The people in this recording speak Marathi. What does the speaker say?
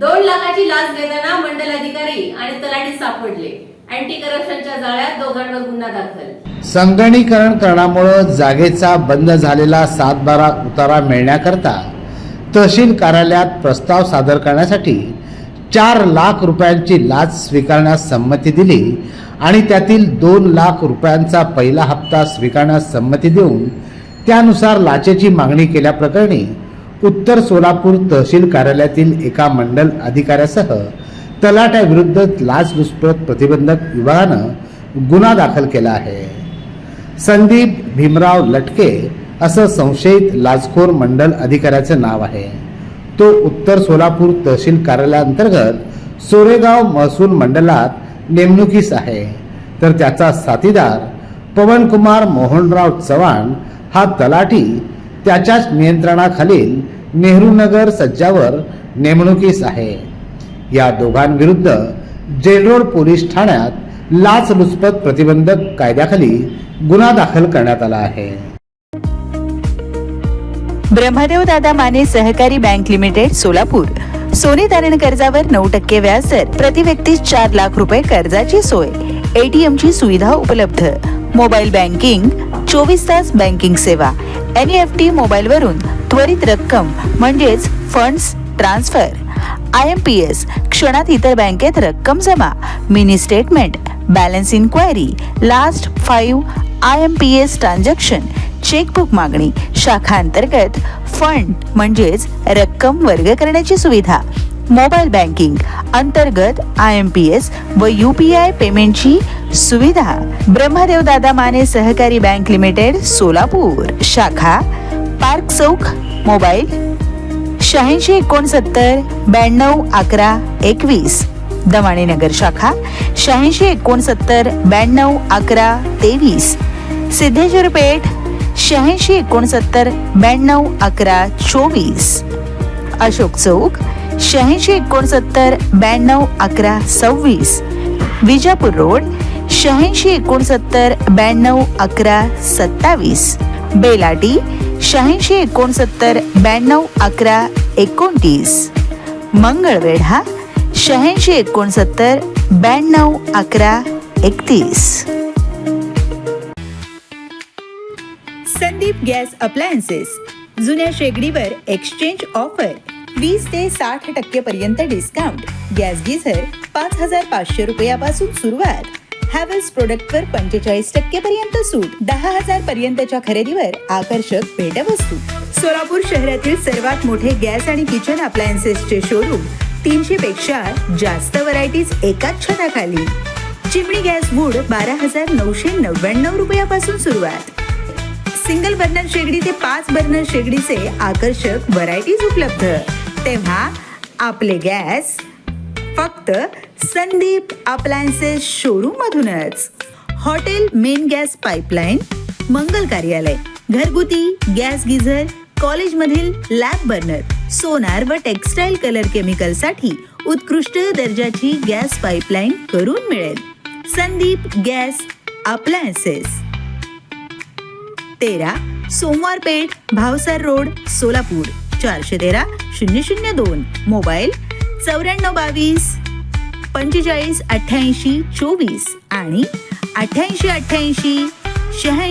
दोन लाखाची लाच घेताना मंडल अधिकारी आणि तलाठी सापडले. अँटी करप्शनच्या जाळ्यात दोघांवर गुन्हा दाखल. संगणीकरण करण्यामुळे जागेचा बंद झालेला सातबारा उतारा मिळण्याकरता तहसील कार्यालयात प्रस्ताव सादर करण्यासाठी चार लाख रुपयांची लाच स्वीकारण्यास संमती दिली आणि त्यातील दोन लाख रुपयांचा पहिला हप्ता स्वीकारण्यास संमती देऊन त्यानुसार लाचेची मागणी केल्याप्रकरणी उत्तर सोलापूर तहसील कार्यालयातील एका मंडल अधिकाऱ्यासह तलाट्याविरुद्ध लाचलुचपत प्रतिबंधक विभागानं गुन्हा दाखल केला आहे. संदीप भीमराव लटके असं संशयित लाचखोर मंडल अधिकाऱ्याचं नाव आहे. तो उत्तर सोलापूर तहसील कार्यालयाअंतर्गत सोरेगाव महसूल मंडलात नेमणुकीस आहे. तर त्याचा साथीदार पवनकुमार मोहनराव चव्हाण हा तलाठी त्याच्याच नियंत्रणाखालील नेहरूनगर सज्जावर नेमणुकीस आहे. या दोघांविरुद्ध जेलरोड पोलीस ठाण्यात लाचलुचपत प्रतिबंधक कायद्याखाली गुन्हा दाखल करण्यात आला आहे. ब्रह्मदेव दादा माने सहकारी बँक लिमिटेड सोलापूर. सोने तारण कर्जावर नऊ टक्के व्याजदर प्रति व्यक्ती चार लाख रुपये कर्जाची सोय. एटीएमची सुविधा उपलब्ध. मोबाईल बँकिंग चोवीस तास बँकिंग सेवा. एन एफ टी मोबाईलवरून त्वरित रक्कम म्हणजेच funds transfer I M P S क्षणात इतर बँकेत रक्कम जमा mini statement balance inquiry last five I M P S transaction chequebook मागणी शाखा अंतर्गत फंड म्हणजेच रक्कम वर्ग करण्याची सुविधा मोबाईल बँकिंग अंतर्गत आय एम पी एस व यू पी आय पेमेंटची सुविधा. ब्रह्मदेव दादा माने सहकारी बँक लिमिटेड सोलापूर. शाखा पार्क चौक मोबाईल शहाऐंशी एकोणसत्तर ब्याण्णव अकरा एकवीस. दमाणीनगर शाखा शहाऐंशी एकोणसत्तर ब्याण्णव अकरा तेवीस. सिद्धेश्वर पेठ शहाऐंशी एकोणसत्तर ब्याण्णव अकरा चोवीस. अशोक चौक शहाऐंशी एकोणसत्तर ब्याण्णव अकरा सव्वीस. विजापूर रोड शहाऐंशी एकोणसत्तर ब्याण्णव अकरा सत्तावीस. बेलाटी शहाऐंशी एकोणसत्तर ब्याण्णव अकरा एकोणतीस. मंगळवेढा शहाऐंशी एकोणसत्तर ब्याण्णव अकरा एकतीस. संदीप गॅस अप्लायन्सेस जुन्या शेगडीवर एक्सचेंज ऑफर वीस ते साठ टक्के पर्यंत डिस्काउंट. गॅस गिझर पाच हजार पाचशे रुपयापासून सुरुवात. हॅवेल्स प्रोडक्टवर पंचेचाळीस टक्के पर्यंत सूट. दहा हजार पर्यंतच्या खरेदीवर आकर्षक भेटवस्तू. सोलापूर शहरातील सर्वात मोठे गॅस आणि किचन अप्लायन्सेसचे शोरूम तीनशे पेक्षा जास्त व्हरायटीज एकाच छताखाली. चिमणी गॅस वूड बारा हजार नऊशे नव्याण्णव रुपयापासून सुरुवात. सिंगल बर्नर शेगडी ते पाच बर्नर शेगडीचे आकर्षक व्हरायटीज उपलब्ध. तेव्हा आपले गॅस फक्त संदीप अप्लायन्सेस शोरूम मधूनच हॉटेल मेन गॅस पाईपलाईन मंगल कार्यालय घरगुती गॅस गिझर कॉलेजमधील लॅब बर्नर सोनार व टेक्सटाईल कलर केमिकलसाठी उत्कृष्ट दर्जाची गॅस पाईपलाईन करून मिळेल. संदीप गॅस अप्लायन्सेस तेरा सोमवार पेठ भावसार रोड सोलापूर चारशे तेरा शून्य शून्य दोन मोबाईल चौऱ्याण्णव बावीस पंचेचाळीस अठ्ठ्याऐंशी चोवीस आणि अठ्ठ्याऐंशी अठ्ठ्याऐंशी शहाऐंशी.